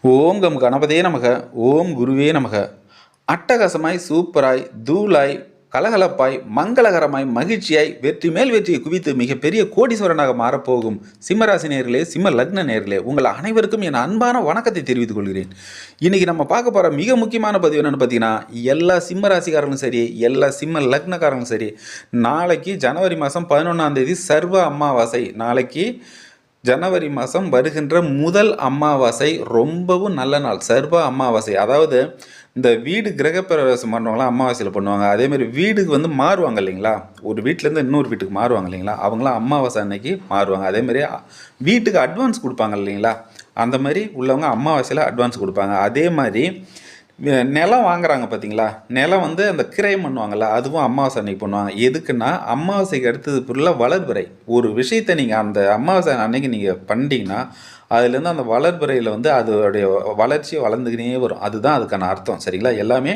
ஓம் come கணபதே நமக ஓம் குருவே நமக. அட்டகாசமாய் சூப்பராய் தூளாய் கலகலப்பாய் மங்களகரமாய் மகிழ்ச்சியாய் வெற்றி மேல் வெற்றியை குவித்து மிகப்பெரிய கோடீஸ்வரனாக மாறப்போகும் சிம்மராசி நேர்களே சிம்ம லக்ன நேர்களே உங்கள் அனைவருக்கும் என் அன்பான வணக்கத்தை தெரிவித்துக் கொள்கிறேன். இன்னைக்கு நம்ம பார்க்க போகிற மிக முக்கியமான பதிவு என்னென்னு பார்த்தீங்கன்னா எல்லா சிம்ம ராசிக்காரங்களும் சரி எல்லா சிம்ம லக்னக்காரங்களும் சரி நாளைக்கு ஜனவரி மாதம் பதினொன்றாம் தேதி சர்வ அமாவாசை. நாளைக்கு ஜனவரி மாதம் வருகின்ற முதல் அமாவாசை ரொம்பவும் நல்ல நாள் சர்வ அமாவாசை. அதாவது இந்த வீடு கிரகப்பிரவேசம் பண்ணுறவங்களாம் அமாவாசையில் பண்ணுவாங்க. அதேமாதிரி வீடுக்கு வந்து மாறுவாங்க இல்லைங்களா? ஒரு வீட்டிலேருந்து இன்னொரு வீட்டுக்கு மாறுவாங்க இல்லைங்களா? அவங்களாம் அமாவாசை அன்னைக்கு மாறுவாங்க. அதேமாதிரி வீட்டுக்கு அட்வான்ஸ் கொடுப்பாங்க இல்லைங்களா? அந்த மாதிரி உள்ளவங்க அமாவாசையில் அட்வான்ஸ் கொடுப்பாங்க. அதே மாதிரி நிலம் வாங்குறாங்க பார்த்தீங்களா நிலம் வந்து அந்த கிரைம் பண்ணுவாங்கள்ல அதுவும் அமாவாசை அன்னைக்கு பண்ணுவாங்க. எதுக்குன்னா அமாவாசைக்கு அடுத்தது ஃபுல்லாக வளர்பிறை. ஒரு விஷயத்தை நீங்கள் அந்த அமாவாசை அன்னைக்கு நீங்கள் பண்ணிட்டீங்கன்னா அதுலேருந்து அந்த வளர்பிறையில் வந்து அதோடைய வளர்ச்சி வளர்ந்துக்கினே வரும். அதுதான் அதுக்கான அர்த்தம். சரிங்களா? எல்லாமே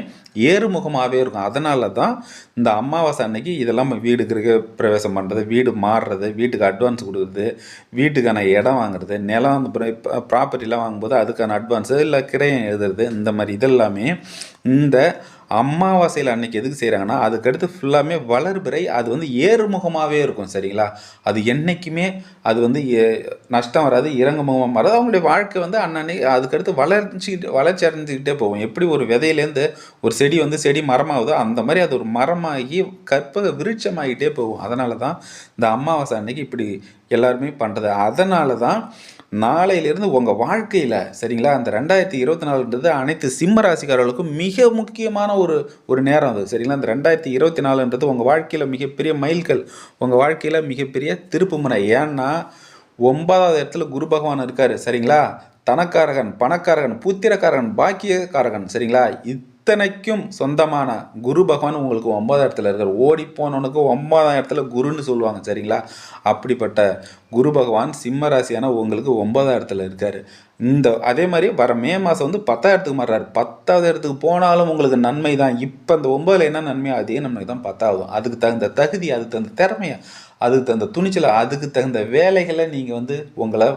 ஏறுமுகமாகவே இருக்கும். அதனால தான் இந்த அமாவாசை அன்னைக்கு இதெல்லாம் வீடு கிரக பிரவேசம் பண்ணுறது வீடு மாறுறது வீட்டுக்கு அட்வான்ஸ் கொடுக்குறது வீட்டுக்கான இடம் வாங்குறது நிலம் அந்த ப்ராப்பர்ட்டிலாம் வாங்கும்போது அதுக்கான அட்வான்ஸு இல்லை கிரயம் எழுதுறது இந்த மாதிரி இதெல்லாமே இந்த அமாவாசையில் அன்றைக்கி எதுக்கு செய்கிறாங்கன்னா அதுக்கடுத்து ஃபுல்லாமே வளர்பிறை அது வந்து ஏறுமுகமாகவே இருக்கும் சரிங்களா? அது என்றைக்குமே அது வந்து ஏ- நஷ்டம் வராது இறங்குமுகம் வராது அவங்களுடைய வாழ்க்கை வந்து அன்னன்னைக்கு அதுக்கடுத்து வளர்ச்சிக்கிட்டு வளர்ச்சி அடைஞ்சிக்கிட்டே போகும். எப்படி ஒரு விதையிலேருந்து ஒரு செடி வந்து செடி மரமாகுதோ அந்த மாதிரி அது ஒரு மரமாகி கற்பக விருட்சமாகிட்டே போகும். அதனால தான் இந்த அமாவாசை அன்னைக்கு இப்படி எல்லாருமே பண்ணுறது அதனால தான் நாளையிலிருந்து உங்கள் வாழ்க்கையில் சரிங்களா? அந்த ரெண்டாயிரத்தி இருபத்தி நாலுன்றது அனைத்து சிம்ம ராசிக்காரர்களுக்கும் மிக முக்கியமான ஒரு ஒரு நேரம் அது சரிங்களா? அந்த ரெண்டாயிரத்தி இருபத்தி நாலுன்றது உங்கள் வாழ்க்கையில் மிகப்பெரிய மைல்கள் உங்கள் வாழ்க்கையில் மிகப்பெரிய திருப்புமுனை. ஏன்னா ஒன்பதாவது இடத்துல குரு பகவான் இருக்கார் சரிங்களா? தனக்காரகன் பணக்காரகன் புத்திரக்காரகன் பாக்கியக்காரகன் சரிங்களா? இத்தனைக்கும் சொந்தமான குரு பகவான் உங்களுக்கு ஒன்பதாம் இடத்துல இருக்கார். ஓடி போனவனுக்கு ஒன்பதாம் இடத்துல குருன்னு சொல்லுவாங்க சரிங்களா? அப்படிப்பட்ட குரு பகவான் சிம்ம ராசியான உங்களுக்கு ஒன்பதாம் இடத்துல இருக்கார். இந்த அதே மாதிரி வர மே மாதம் வந்து பத்தாம் இடத்துக்கு மாறுறாரு. பத்தாவது இடத்துக்கு போனாலும் உங்களுக்கு நன்மை தான். இப்போ இந்த ஒன்பதுல என்ன நன்மையோ அதே நன்மை தான் பத்தாவது. அதுக்கு தகுந்த தகுதி அதுக்கு தகுந்த திறமையை அதுக்கு தகுந்த துணிச்சலை அதுக்கு தகுந்த வேலைகளை நீங்கள் வந்து உங்களை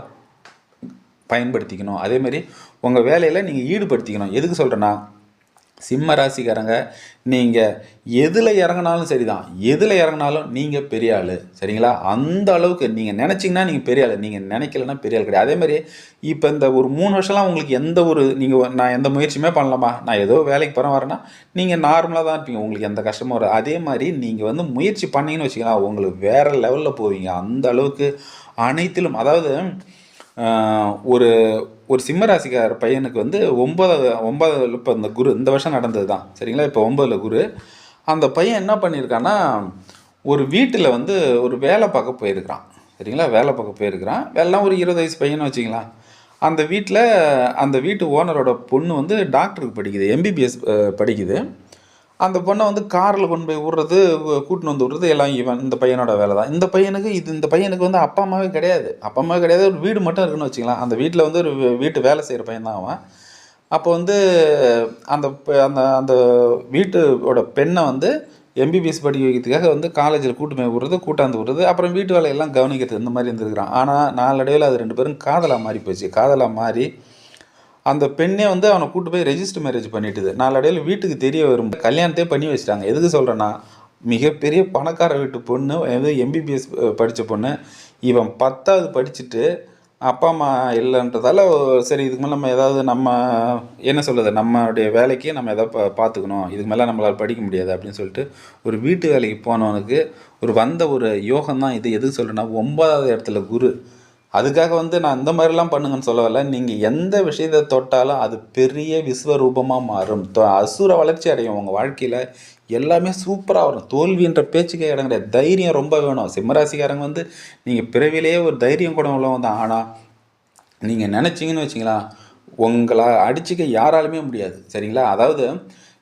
பயன்படுத்திக்கணும். அதே மாதிரி உங்கள் வேலையில் நீங்கள் ஈடுபடுத்திக்கணும். எதுக்கு சொல்கிறேன்னா சிம்ம ராசிக்காரங்க நீங்கள் எதில் இறங்கினாலும் சரிதான். எதில் இறங்கினாலும் நீங்கள் பெரிய ஆள். சரிங்களா? அந்த அளவுக்கு நீங்கள் நினச்சிங்கன்னா நீங்கள் பெரிய ஆள். நீங்கள் நினைக்கலன்னா பெரிய ஆள் கிடையாது. அதே மாதிரி இப்போ இந்த ஒரு மூணு வருஷம்லாம் உங்களுக்கு எந்த ஒரு நீங்கள் நான் எந்த முயற்சியுமே பண்ணலாமா நான் ஏதோ வேலைக்கு போகிறேன் வரேன்னா நீங்கள் நார்மலாக தான் இருப்பீங்க. உங்களுக்கு எந்த கஷ்டமும் வரும் அதே மாதிரி நீங்கள் வந்து முயற்சி பண்ணீங்கன்னு வச்சுக்கலாம். உங்களுக்கு வேறு லெவலில் போவீங்க. அந்த அளவுக்கு அனைத்திலும் அதாவது ஒரு ஒரு சிம்மராசிக்கார பையனுக்கு வந்து ஒன்பதாவது ஒன்பதாவது இப்போ இந்த குரு இந்த வருஷம் நடந்தது தான் சரிங்களா? இப்போ ஒன்பதில் குரு. அந்த பையன் என்ன பண்ணியிருக்கான்னா ஒரு வீட்டில் வந்து ஒரு வேலை பார்க்க போயிருக்கிறான். சரிங்களா? வேலை பார்க்க போயிருக்கிறான். எல்லாம் ஒரு இருபது வயசு பையன்னு வச்சுக்கலாம் அந்த வீட்டில் அந்த வீட்டு ஓனரோட பொண்ணு வந்து டாக்டருக்கு படிக்குது எம்பிபிஎஸ் படிக்குது. அந்த பொண்ணை வந்து காரில் கொண்டு போய் விடுறது கூட்டின்னு வந்து விடுறது எல்லாம் இவன் இந்த பையனோட வேலை தான் இந்த பையனுக்கு இது இந்த பையனுக்கு வந்து அப்பா அம்மாவே கிடையாது. அப்பா அம்மாவே கிடையாது. ஒரு வீடு மட்டும் இருக்குன்னு வச்சுக்கலாம் அந்த வீட்டில் வந்து ஒரு வீட்டு வேலை செய்கிற பையன் தான் அவன். அப்போ வந்து அந்த அந்த அந்த வீட்டோட பெண்ணை வந்து எம்பிபிஎஸ் படிக்க வைக்கிறதுக்காக வந்து காலேஜில் கூட்டு போய் விடுறது கூட்டாந்து விடுறது அப்புறம் வீட்டு வேலையெல்லாம் கவனிக்கிறது இந்த மாதிரி இருந்திருக்கிறான். ஆனால் நாளடைவில் அது ரெண்டு பேரும் காதலாக மாறி போச்சு. காதலாக மாறி அந்த பெண்ணே வந்து அவனை கூட்டு போய் ரெஜிஸ்டர் மேரேஜ் பண்ணிட்டுது. நாளடைவில் வீட்டுக்கு தெரிய வரும். கல்யாணத்தே பண்ணி வச்சிட்டாங்க. எதுக்கு சொல்கிறேன்னா மிகப்பெரிய பணக்கார வீட்டு பொண்ணு எது எம்பிபிஎஸ் படித்த பொண்ணு இவன் பத்தாவது படிச்சுட்டு அப்பா அம்மா இல்லைன்றதால சரி இதுக்கு மேலே நம்ம ஏதாவது நம்ம என்ன சொல்கிறது நம்மளுடைய வேலைக்கு நம்ம எதாவது பா பார்த்துக்கணும் இதுக்கு மேலே நம்மளால் படிக்க முடியாது அப்படின்னு சொல்லிட்டு ஒரு வீட்டு வேலைக்கு போனவனுக்கு ஒரு வந்த ஒரு யோகம் தான் இது. எதுக்கு சொல்கிறேன்னா ஒன்பதாவது இடத்துல குரு. அதுக்காக வந்து நான் இந்த மாதிரிலாம் பண்ணுங்கன்னு சொல்ல வரல நீங்கள் எந்த விஷயத்தை தொட்டாலும் அது பெரிய விஸ்வரூபமாக மாறும். அசுர வளர்ச்சி அடையும் உங்கள் வாழ்க்கையில். எல்லாமே சூப்பராக வரும். தோல்வின்ற பேச்சுக்கே இடம் கிடையாது. தைரியம் ரொம்ப வேணும். சிம்மராசிக்காரங்க வந்து நீங்கள் பிறவிலேயே ஒரு தைரியம் கூட உள்ளவங்க தான். ஆனால் நீங்கள் நினச்சிங்கன்னு வச்சிங்களா உங்களை அடிச்சுக்க யாராலுமே முடியாது. சரிங்களா? அதாவது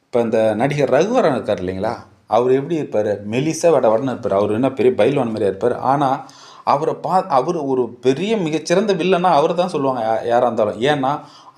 இப்போ இந்த நடிகர் ரகுவரன் இருக்கார் இல்லைங்களா? அவர் எப்படி இருப்பார்? மெலிசா வட வடன்னு இருப்பார். அவர் என்ன பெரிய பைல்வான் மாதிரியாக இருப்பார். ஆனால் அவரை பா அவர் ஒரு பெரிய மிகச்சிறந்த வில்லன்னா அவர் தான் சொல்லுவாங்க யாராக இருந்தாலும். ஏன்னா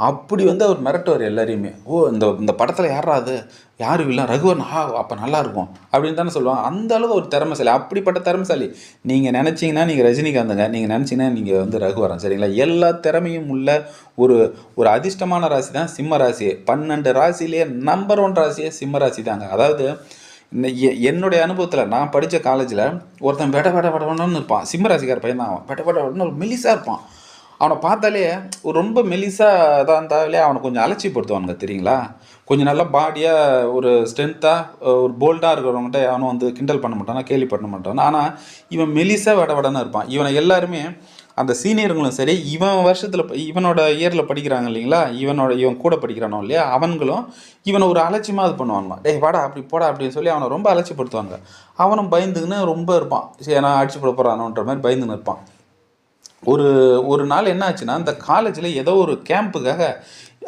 அப்படி வந்து அவர் மிரட்டுவார் எல்லாரையுமே. ஓ இந்த இந்த படத்தில் யாரா அது? யார் வில்லன்? ரகுவன் ஆ அப்போ நல்லாயிருக்கும் அப்படின்னு தானே சொல்லுவாங்க. அந்த அளவு ஒரு திறமைசாலி அப்படிப்பட்ட திறமைசாலி. நீங்கள் நினச்சிங்கன்னா நீங்கள் ரஜினிகாந்துங்க நீங்கள் நினச்சிங்கன்னா நீங்கள் வந்து ரகுவரன் சரிங்களா? எல்லா திறமையும் உள்ள ஒரு ஒரு அதிர்ஷ்டமான ராசி தான் சிம்ம ராசி. பன்னெண்டு ராசிலேயே நம்பர் ஒன் ராசியே சிம்ம ராசி தாங்க அதாவது என்னுடைய அனுபவத்தில் நான் படித்த காலேஜில் ஒருத்தன் வெட வெட வெடன்னு இருப்பான். சிம்மராசிக்கார் பையன் தான் அவன். வெட வெட ஒரு மெலிசாக இருப்பான். அவனை பார்த்தாலே ஒரு ரொம்ப மெலிசாக தான் இருந்தாலே அவனை கொஞ்சம் அலட்சிப்படுத்துவானுங்க தெரியுங்களா? கொஞ்சம் நல்லா பாடியாக ஒரு ஸ்ட்ரென்த்தாக ஒரு போல்டாக இருக்கிறவங்ககிட்ட அவனும் வந்து கிண்டல் பண்ண மாட்டானா கேள்வி பண்ண மாட்டான். ஆனால் இவன் மெலிசாக வெட வடன்னு இருப்பான். இவனை எல்லாருமே அந்த சீனியருங்களும் சரி இவன் வருஷத்தில் இவனோட இயரில் படிக்கிறாங்க இல்லைங்களா? இவனோட இவன் கூட படிக்கிறானோ இல்லையா? அவன்களும் இவனை ஒரு அலட்சியமாக இது பண்ணுவாங்க டேய் வாடா அப்படி போடா அப்படின்னு சொல்லி அவனை ரொம்ப அலட்சிப்படுத்துவாங்க அவனும் பயந்துக்கின்னு ரொம்ப இருப்பான். சரி நான் அடிச்சு போட போகிறானோன்ற மாதிரி பயந்துன்னு இருப்பான். ஒரு ஒரு நாள் என்ன ஆச்சுன்னா இந்த காலேஜில் ஏதோ ஒரு கேம்புக்காக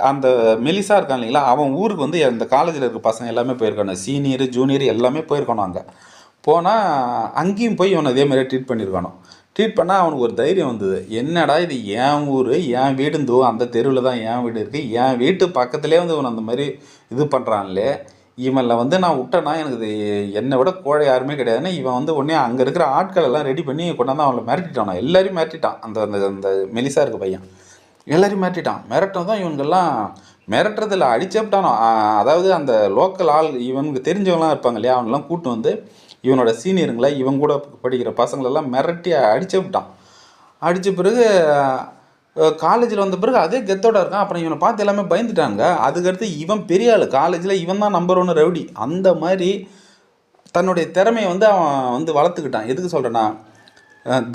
அந்த மெலிசா இருக்கான் இல்லைங்களா? அவன் ஊருக்கு வந்து அந்த காலேஜில் இருக்க பசங்க எல்லாமே போயிருக்கானு சீனியர் ஜூனியர் எல்லாமே போயிருக்கானோ அங்கே. போனால் அங்கேயும் போய் இவனை அதே மாதிரி ட்ரீட் பண்ணியிருக்கானோ ட்ரீட் பண்ணால் அவனுக்கு ஒரு தைரியம் வந்தது. என்னடா இது என் ஊர் என் வீடுந்தோ அந்த தெருவில் தான் என் வீடு இருக்குது என் வீட்டு பக்கத்துலேயே வந்து இவன் அந்த மாதிரி இது பண்ணுறான்லே இவனில் வந்து நான் விட்டேன்னா எனக்கு இது என்னை விட கோழை யாருமே கிடையாதுன்னு இவன் வந்து உடனே அங்கே இருக்கிற ஆட்கள் எல்லாம் ரெடி பண்ணி கொண்டாந்து அவனை மிரட்டிட்டான். எல்லாரையும் மிரட்டிட்டான். அந்த அந்த அந்த மெலிசா இருக்க பையன். எல்லாரையும் மிரட்டிட்டான். மிரட்டம் தான் இவனுங்கெல்லாம் மிரட்டுறதில் அடிச்சப்பட்டானோ அதாவது அந்த லோக்கல் ஆள் இவனுக்கு தெரிஞ்சவங்களாம் இருப்பாங்க இல்லையா? அவனெலாம் கூட்டு வந்து இவனோட சீனியருங்களை இவன் கூட படிக்கிற பசங்களெல்லாம் மிரட்டி அடிச்சு விட்டான். அடித்த பிறகு காலேஜில் வந்த பிறகு அதே கெத்தோட இருக்கான். அப்புறம் இவனை பார்த்து எல்லாமே பயந்துட்டாங்க. அதுக்கடுத்து இவன் பெரிய ஆள். காலேஜில் இவன் தான் நம்பர் ஒன்று ரவுடி. அந்த மாதிரி தன்னுடைய திறமையை வந்து அவன் வந்து வளர்த்துக்கிட்டான். எதுக்கு சொல்கிறேன்னா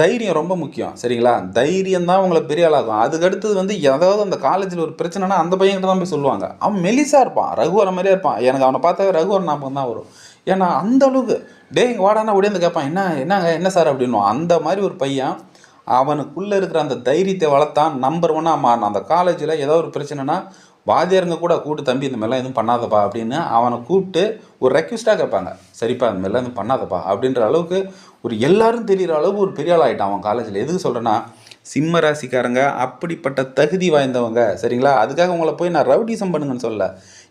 தைரியம் ரொம்ப முக்கியம். சரிங்களா? தைரியம் தான் உங்களை பெரிய ஆளாகும் அதுக்கு அடுத்தது வந்து ஏதாவது அந்த காலேஜில் ஒரு பிரச்சனைனா அந்த பையன்கிட்ட தான் போய் சொல்லுவாங்க. அவன் மெலிசாக இருப்பான். ரகுவரன் மாதிரியே இருப்பான். எனக்கு அவனை பார்த்தாவே ரகுவரன் ஞாபகம் தான் வரும். ஏன்னா அந்த அளவுக்கு டே இங்கே வாடானா உடையந்து கேட்பான் என்ன என்னங்க என்ன சார்? அப்படின்னுவான் அந்த மாதிரி ஒரு பையன் அவனுக்குள்ளே இருக்கிற அந்த தைரியத்தை வளர்த்தான் நம்பர் ஒன்னாக மாறினான். அந்த காலேஜில் ஏதோ ஒரு பிரச்சனைனா வாத்தியாருங்க கூட கூப்பிட்டு தம்பி இந்த மாதிரிலாம் எதுவும் பண்ணாதப்பா அப்படின்னு அவனை கூப்பிட்டு ஒரு ரெக்வஸ்ட்டாக கேட்பாங்க. சரிப்பா இந்த மாதிரிலாம் எதுவும் பண்ணாதப்பா அப்படின்ற அளவுக்கு ஒரு எல்லாரும் தெரிகிற அளவுக்கு ஒரு பெரிய ஆள் ஆகிட்டான் அவன் காலேஜில் எதுக்கு சொல்கிறேன்னா சிம்ம ராசிக்காரங்க அப்படிப்பட்ட தகுதி வாய்ந்தவங்க. சரிங்களா? அதுக்காக உங்களை போய் நான் ரவுடிசம் பண்ணுங்கன்னு சொல்லலை.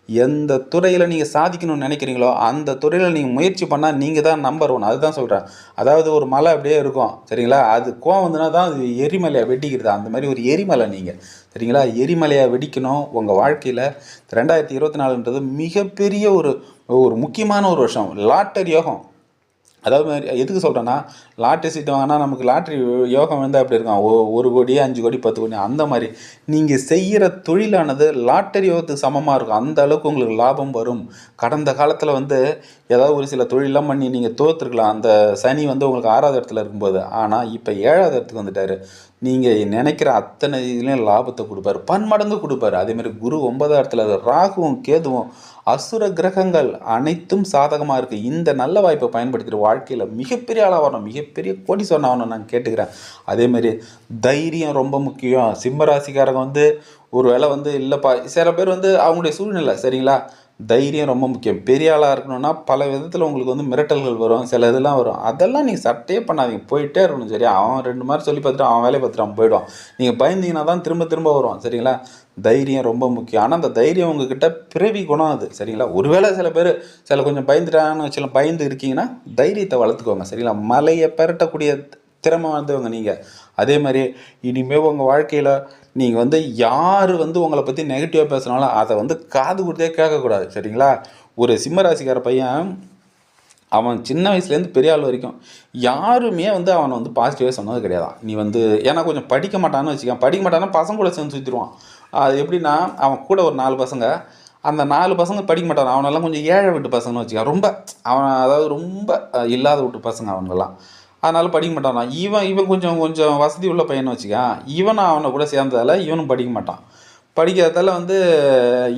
எந்த துறையில் நீங்கள் சாதிக்கணும்னு நினைக்கிறீங்களோ அந்த துறையில் நீங்கள் முயற்சி பண்ணால் நீங்கள் தான் நம்பர் ஒன் அதுதான் சொல்கிறேன் அதாவது ஒரு மலை அப்படியே இருக்கும். சரிங்களா? அது கோவம் வந்துனா தான் அது எரிமலையை வெட்டிக்கிறது. அந்த மாதிரி ஒரு எரிமலை நீங்கள் சரிங்களா? எரிமலையை வெடிக்கணும் உங்கள் வாழ்க்கையில். ரெண்டாயிரத்தி இருபத்தி நாலுன்றது மிகப்பெரிய ஒரு ஒரு முக்கியமான ஒரு வருஷம். லாட்டரி யோகம். அதாவது மாதிரி எதுக்கு சொல்கிறேன்னா லாட்ரி சீட்டு வாங்கினா நமக்கு லாட்ரி யோகம் வந்து அப்படி இருக்கும். ஓ ஒரு கோடி அஞ்சு கோடி பத்து கோடி அந்த மாதிரி. நீங்கள் செய்கிற தொழிலானது லாட்டரி யோகத்துக்கு சமமாக இருக்கும். அந்த அளவுக்கு உங்களுக்கு லாபம் வரும். கடந்த காலத்தில் வந்து ஏதாவது ஒரு சில தொழிலெலாம் பண்ணி நீங்கள் தோற்றுருக்கலாம் அந்த சனி வந்து உங்களுக்கு ஆறாவது இடத்துல இருக்கும்போது. ஆனால் இப்போ ஏழாவது இடத்துக்கு வந்துட்டார். நீங்கள் நினைக்கிற அத்தனை இதுலேயும் லாபத்தை கொடுப்பாரு. பன்மடங்கு கொடுப்பாரு. அதேமாதிரி குரு ஒன்பதாம் இடத்துல ராகுவும் கேதுவும் அசுர கிரகங்கள் அனைத்தும் சாதகமாக இருக்குது இந்த நல்ல வாய்ப்பை பயன்படுத்திட்டு வாழ்க்கையில் மிகப்பெரிய ஆளாக வரணும். மிகப்பெரிய கோடி சொன்னாகணும் நான் கேட்டுக்கிறேன். அதேமாதிரி தைரியம் ரொம்ப முக்கியம். சிம்ம ராசிக்காரங்க வந்து ஒரு வேளை வந்து இல்லைப்பா சில பேர் வந்து அவங்களுடைய சூழ்நிலை சரிங்களா? தைரியம் ரொம்ப முக்கியம். பெரிய ஆளாக இருக்கணும்னா பல விதத்தில் உங்களுக்கு வந்து மிரட்டல்கள் வரும் சில இதெல்லாம் வரும். அதெல்லாம் நீங்கள் சட்டையே பண்ணாதீங்க. போயிட்டே இருக்கணும் சரியா? அவன் ரெண்டு மாதிரி சொல்லி பார்த்துட்டு அவன் வேலையை பார்த்துட்டு அவன் போயிடுவான். நீங்கள் பயந்தீங்கன்னா தான் திரும்ப திரும்ப வருவான் சரிங்களா? தைரியம் ரொம்ப முக்கியம். ஆனால் அந்த தைரியம் உங்ககிட்ட பிறவி குணம் அது சரிங்களா? ஒருவேளை சில பேர் சில கொஞ்சம் பயந்துட்டாங்கன்னு சில பயந்து இருக்கீங்கன்னா தைரியத்தை வளர்த்துக்கோங்க சரிங்களா? மலையை பெரட்டக்கூடிய திறமை வந்தவங்க நீங்கள் அதே மாதிரி இனிமேல் உங்கள் வாழ்க்கையில் நீங்கள் வந்து யார் வந்து உங்களை பற்றி நெகட்டிவாக பேசுனாலும் அதை வந்து காது கொடுத்தே கேட்கக்கூடாது சரிங்களா? ஒரு சிம்மராசிக்கார பையன் அவன் சின்ன வயசுலேருந்து பெரிய ஆள் வரைக்கும் யாருமே வந்து அவனை வந்து பாசிட்டிவாக சொன்னது கிடையாது. நீ வந்து ஏன்னா கொஞ்சம் படிக்க மாட்டான்னு வச்சுக்க படிக்க மாட்டான்னா பசங்க கூட சேர்ந்து சுற்றிடுவான் அது எப்படின்னா அவன் கூட ஒரு நாலு பசங்க. அந்த நாலு பசங்க படிக்க மாட்டான் அவனெல்லாம் கொஞ்சம் ஏழை வீட்டு பசங்கன்னு வச்சுக்கான் ரொம்ப அவன் அதாவது ரொம்ப இல்லாத வீட்டு பசங்க அவங்கெல்லாம் அதனால படிக்க மாட்டான். இவன் இவன் கொஞ்சம் கொஞ்சம் வசதி உள்ள பையனை வச்சுக்க. இவன் அவனை கூட சேர்ந்ததால் இவனும் படிக்க மாட்டான். படிக்காததால் வந்து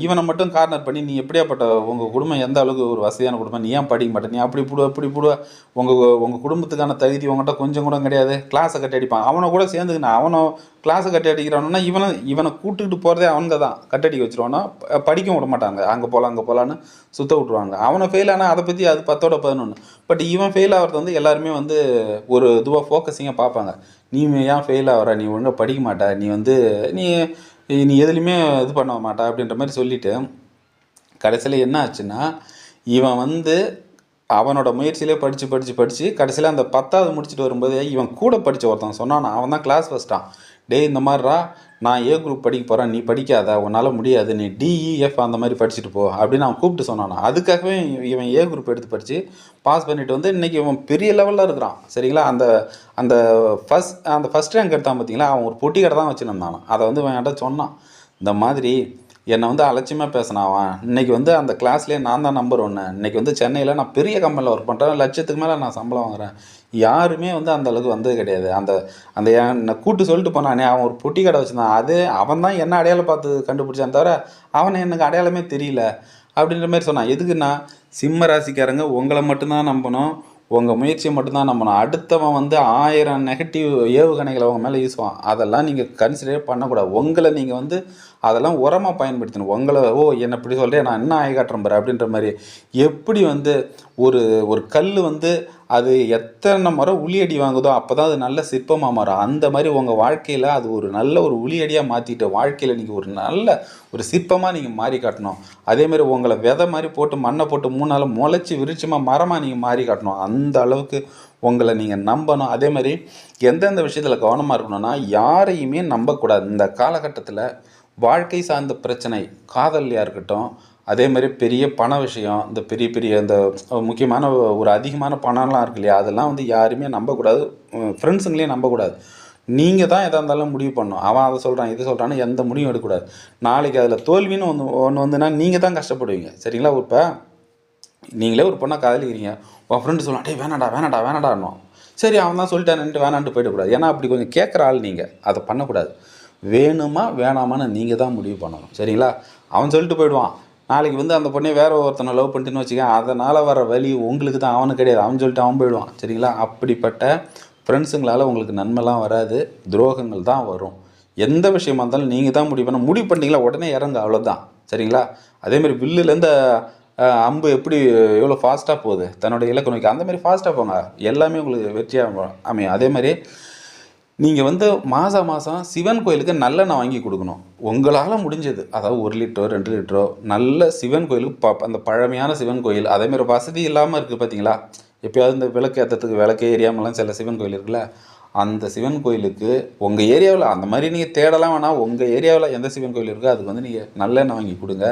இவனை மட்டும் கார்னர் பண்ணி நீ எப்படியாப்பட்ட உங்கள் குடும்பம் எந்த அளவுக்கு ஒரு வசதியான குடும்பம் நீ ஏன் படிக்க மாட்டே? நீ அப்படி போடுவ இப்படி போடுவ உங்கள் உங்கள் குடும்பத்துக்கான தகுதி உங்கள்கிட்ட கொஞ்சம் கூட கிடையாது. கிளாஸை கட்டி அடிப்பான். அவனை கூட சேர்ந்துக்கினா அவனை கிளாஸை கட்டி அடிக்கிறானுன்னா இவனை இவனை கூட்டுக்கிட்டு போகிறதே அவனுங்க தான். கட்டடிக்க வச்சுருவானா படிக்க விட மாட்டாங்க. அங்கே போகலாம் அங்கே போகலான்னு சுத்த விட்ருவாங்க அவனை ஃபெயில் ஆனால் அதை பற்றி அது பத்தோட பதினொன்று பட் இவன் ஃபெயில் ஆகிறது வந்து எல்லாருமே வந்து ஒரு இதுவாக ஃபோக்கஸிங்காக பார்ப்பாங்க. நீ ஏன் ஃபெயில் ஆகிற? நீ ஒழுங்காக படிக்க மாட்ட. நீ வந்து நீ நீ எதுலேயுமே இது பண்ண மாட்டா அப்படின்ற மாதிரி சொல்லிவிட்டு கடைசியில் என்ன ஆச்சுன்னா இவன் வந்து அவனோட முயற்சியிலே படித்து படித்து படித்து கடைசியில் அந்த பத்தாவது முடிச்சுட்டு வரும்போது இவன் கூட படித்த ஒருத்தன் சொன்னான் அவன் தான் கிளாஸ் ஃபஸ்ட்டான் டேய் இந்த மாதிரிரா நான் ஏ குரூப் படிக்க போகிறேன் நீ படிக்காத உன்னால் முடியாது நீ டிஇஎஃப் e, அந்த மாதிரி படிச்சுட்டு போ. அப்படின்னு அவன் கூப்பிட்டு சொன்னான். அதுக்காகவே இவன் ஏ குரூப் எடுத்து படித்து பாஸ் பண்ணிட்டு வந்து இன்றைக்கி இவன் பெரிய லெவலில் இருக்கிறான். சரிங்களா? அந்த அந்த ஃபஸ்ட் அந்த ஃபஸ்ட் ரேங்க் எடுத்தான் பார்த்தீங்களா அவன் ஒரு பொட்டி கடை தான் வச்சுருந்தான். அதை வந்து இவன் என்கிட்ட சொன்னான். இந்த மாதிரி என்னை வந்து அலட்சியமாக பேசினாவான் அவன். இன்னைக்கு வந்து அந்த கிளாஸ்லேயே நான் தான் நம்பர் ஒன்று இன்னைக்கு வந்து சென்னையில் நான் பெரிய கம்பெனியில் ஒர்க் பண்ணுறேன் லட்சத்துக்கு மேலே நான் சம்பளம் வாங்குறேன். யாருமே வந்து அந்த அளவுக்கு வந்தது கிடையாது. அந்த அந்த என்னை கூட்டு சொல்லிட்டு போனானே அவன் ஒரு பொட்டி கடை வச்சுருந்தான். அது அவன் தான் என்ன அடையாளம் பார்த்து கண்டுபிடிச்சான் தவிர அவனை எனக்கு அடையாளமே தெரியல. அப்படின்ற மாதிரி சொன்னான். எதுக்குன்னா சிம்ம ராசிக்காரங்க உங்களை மட்டும்தான் நம்பணும். உங்கள் முயற்சியை மட்டும்தான் நம்பணும். அடுத்தவன் வந்து ஆயிரம் நெகட்டிவ் ஏவுகணைகளை அவங்க மேலே யூஸ்வான் அதெல்லாம் நீங்கள் கன்சிடரே பண்ணக்கூடாது. உங்களை நீங்கள் வந்து அதெல்லாம் உரமாக பயன்படுத்தணும். உங்களை ஓ என்ன இப்படி சொல்கிறேன் நான் என்ன ஆய காட்டுறேன் பாரு அப்படின்ற மாதிரி. எப்படி வந்து ஒரு ஒரு கல் வந்து அது எத்தனை முறை உளியடி வாங்குதோ அப்போ தான் அது நல்ல சிற்பமாக மாறும். அந்த மாதிரி உங்கள் வாழ்க்கையில் அது ஒரு நல்ல ஒரு உளியடியாக மாற்றிட்டு வாழ்க்கையில் நீங்கள் ஒரு நல்ல ஒரு சிற்பமாக நீங்கள் மாறி காட்டணும். அதே மாதிரி உங்களை விதை மாதிரி போட்டு மண்ணை போட்டு மூணு நாள் முளைச்சி விரிச்சமாக மரமாக நீங்கள் மாறி காட்டணும். அந்த அளவுக்கு உங்களை நீங்கள் நம்பணும். அதே மாதிரி எந்தெந்த விஷயத்தில் கவனமாக இருக்கணும்னா யாரையுமே நம்பக்கூடாது. இந்த காலகட்டத்தில் வாழ்க்கை சார்ந்த பிரச்சனை காதல்லையாக இருக்கட்டும் அதே மாதிரி பெரிய பண விஷயம் இந்த பெரிய பெரிய இந்த முக்கியமான ஒரு அதிகமான பணம்லாம் இருக்கு இல்லையா? அதெல்லாம் வந்து யாருமே நம்பக்கூடாது. ஃப்ரெண்ட்ஸுங்களையும் நம்பக்கூடாது. நீங்கள் தான் எதாக இருந்தாலும் முடிவு பண்ணணும். அவன் அதை சொல்கிறான் இது சொல்கிறான்னு எந்த முடிவும் எடுக்கக்கூடாது. நாளைக்கு அதில் தோல்வின்னு ஒன்று ஒன்று வந்துன்னா நீங்கள் தான் கஷ்டப்படுவீங்க. சரிங்களா? இப்போ நீங்களே ஒரு பொண்ணை காதலிக்கிறீங்க. உன் ஃப்ரெண்டு சொல்லலாம் டே வேணாடா வேணாடா வேணாடான்னும் சரி அவன் தான் சொல்லிட்டான்ட்டு வேணான்ட்டு போயிடக்கூடாது. ஏன்னா அப்படி கொஞ்சம் கேட்குற ஆள் நீங்கள் அதை பண்ணக்கூடாது. வேணுமா வேணாமான்னு நீங்கள் தான் முடிவு பண்ணணும். சரிங்களா? அவன் சொல்லிட்டு போயிடுவான். நாளைக்கு வந்து அந்த பொண்ணை வேற ஒருத்தனை லவ் பண்ணிட்டுன்னு வச்சுக்க அதனால் வர வழி உங்களுக்கு தான் அவனுக்கு கிடையாது. அவன் சொல்லிட்டு அவன் போயிடுவான். சரிங்களா? அப்படிப்பட்ட ஃப்ரெண்ட்ஸுங்களால் உங்களுக்கு நன்மைலாம் வராது துரோகங்கள் தான் வரும். எந்த விஷயமா இருந்தாலும் நீங்கள் தான் முடிவு பண்ண முடிவு பண்ணிட்டீங்களா உடனே இறங்க அவ்வளோதான் சரிங்களா? அதேமாதிரி வில்லுலேருந்து அம்பு எப்படி எவ்வளோ ஃபாஸ்ட்டாக போகுது? தன்னோட இலக்கு நோக்கி. அந்த மாதிரி ஃபாஸ்ட்டாக போங்க. எல்லாமே உங்களுக்கு வெற்றியாக அமையும். அதே மாதிரி நீங்கள் வந்து மாதம் மாதம் சிவன் கோயிலுக்கு நல்லெண்ணெய் வாங்கி கொடுக்கணும். உங்களால் முடிஞ்சது. அதாவது ஒரு லிட்டரோ ரெண்டு லிட்டரோ நல்ல சிவன் கோயிலுக்கு ப அந்த பழமையான சிவன் கோயில். அதேமாதிரி வசதி இல்லாமல் இருக்குது பார்த்தீங்களா எப்பயாவது இந்த விளக்கு ஏற்றத்துக்கு விளக்கே எரியாமலாம் சில சிவன் கோயில் இருக்குல்ல? அந்த சிவன் கோயிலுக்கு உங்கள் ஏரியாவில் அந்த மாதிரி நீங்கள் தேடலாம் வேணாம். உங்கள் ஏரியாவில் எந்த சிவன் கோயில் இருக்கோ அதுக்கு வந்து நீங்கள் நல்லெண்ணெய் வாங்கி கொடுங்க.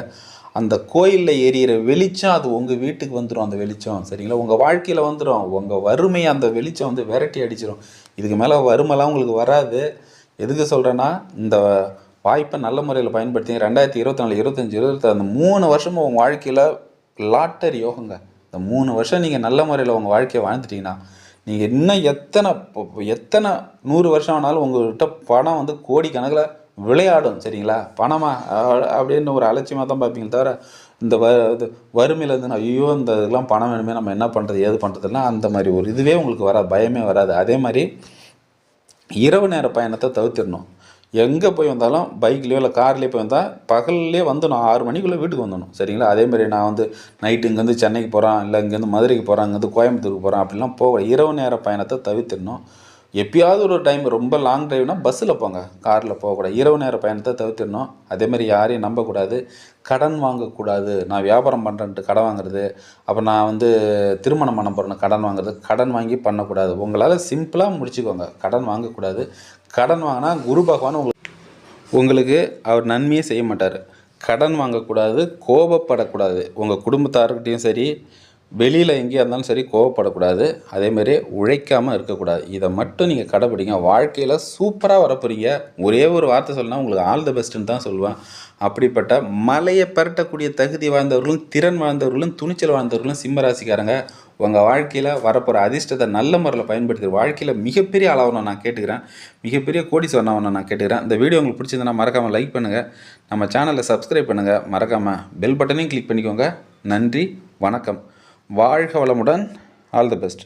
அந்த கோயிலில் எரியிற வெளிச்சம் அது உங்கள் வீட்டுக்கு வந்துடும் அந்த வெளிச்சம். சரிங்களா? உங்கள் வாழ்க்கையில் வந்துடும் உங்கள் வறுமையை அந்த வெளிச்சம் வந்து விரட்டி அடிச்சிடும் இதுக்கு மேலே வறுமைலாம் உங்களுக்கு வராது. எதுக்கு சொல்கிறேன்னா இந்த வாய்ப்பை நல்ல முறையில் பயன்படுத்தி ரெண்டாயிரத்தி இருபத்தி நாலு இருபத்தஞ்சி இருபத்தி அந்த மூணு வருஷமும் உங்கள் வாழ்க்கையில் லாட்டரி யோகங்க. இந்த மூணு வருஷம் நீங்கள் நல்ல முறையில் உங்கள் வாழ்க்கையை வாழ்ந்துட்டீங்கன்னா நீங்கள் இன்னும் எத்தனை எத்தனை நூறு வருஷம் ஆனாலும் உங்கள்கிட்ட பணம் வந்து கோடிக்கணக்கில் விளையாடும் சரிங்களா? பணமா? அப்படின்னு ஒரு அலட்சியமாக தான் பார்ப்பீங்க தவிர இந்த வ இது வறுமையிலேருந்து ஐயோ இந்த இதெல்லாம் பணம் வேணுமே நம்ம என்ன பண்ணுறது ஏது பண்ணுறதுனா அந்த மாதிரி ஒரு இதுவே உங்களுக்கு வராது பயமே வராது. அதே மாதிரி இரவு நேர பயணத்தை தவிர்த்திடணும். எங்கே போய் வந்தாலும் பைக்லேயோ இல்லை கார்லேயோ போய் வந்தால் பகல்லே வந்துடணும். ஆறு மணிக்குள்ளே வீட்டுக்கு வந்துடணும் சரிங்களா? அதே மாதிரி நான் வந்து நைட்டு இங்கேருந்து சென்னைக்கு போகிறேன் இல்லை இங்கேருந்து மதுரைக்கு போகிறேன் இங்கேருந்து கோயம்புத்தூருக்கு போகிறேன் அப்படிலாம் போக இரவு நேர பயணத்தை தவிர்த்திடணும். எப்பயாவது ஒரு டைம் ரொம்ப லாங் டிரைவ்னால் பஸ்ஸில் போங்க. காரில் போகக்கூடாது. இரவு நேர பயணத்தை தவிர்த்திடணும். அதேமாதிரி யாரையும் நம்பக்கூடாது. கடன் வாங்கக்கூடாது. நான் வியாபாரம் பண்ணுறேன்ட்டு கடன் வாங்குறது. அப்போ நான் வந்து திருமணம் பண்ண போகிறேன்னு கடன் வாங்குறது. கடன் வாங்கி பண்ணக்கூடாது. உங்களால் சிம்பிளாக முடிச்சுக்கோங்க. கடன் வாங்கக்கூடாது. கடன் வாங்கினா குரு பகவான் உங்களுக்கு உங்களுக்கு அவர் நன்மையே செய்ய மாட்டார். கடன் வாங்கக்கூடாது. கோபப்படக்கூடாது. உங்கள் குடும்பத்தார்கிட்டையும் சரி வெளியில் எங்கேயா இருந்தாலும் சரி கோவப்படக்கூடாது. அதேமாரி உழைக்காமல் இருக்கக்கூடாது. இதை மட்டும் நீங்கள் கடைப்பிடிங்க. வாழ்க்கையில் சூப்பராக வரப்போறீங்க. ஒரே ஒரு வார்த்தை சொல்லணும் உங்களுக்கு ஆல் த பெஸ்ட்டுன்னு தான் சொல்லுவேன். அப்படிப்பட்ட மலையை பரட்டக்கூடிய தகுதி வாழ்ந்தவர்களும் திறன் வாழ்ந்தவர்களும் துணிச்சல் வாழ்ந்தவர்களும் சிம்ம ராசிக்காரங்க உங்கள் வாழ்க்கையில் வரப்போகிற அதிர்ஷ்டத்தை நல்ல முறையில் பயன்படுத்தி வாழ்க்கையில் மிகப்பெரிய அளவனை நான் கேட்டுக்கிறேன். மிகப்பெரிய கோடி சொன்னவனை நான் கேட்டுக்கிறேன். இந்த வீடியோ உங்களுக்கு பிடிச்சிருந்தனா மறக்காமல் லைக் பண்ணுங்கள் நம்ம சேனலை சப்ஸ்கிரைப் பண்ணுங்கள் மறக்காமல் பெல் பட்டனையும் கிளிக் பண்ணிக்கோங்க. நன்றி வணக்கம். வாழ்க வளமுடன். All the best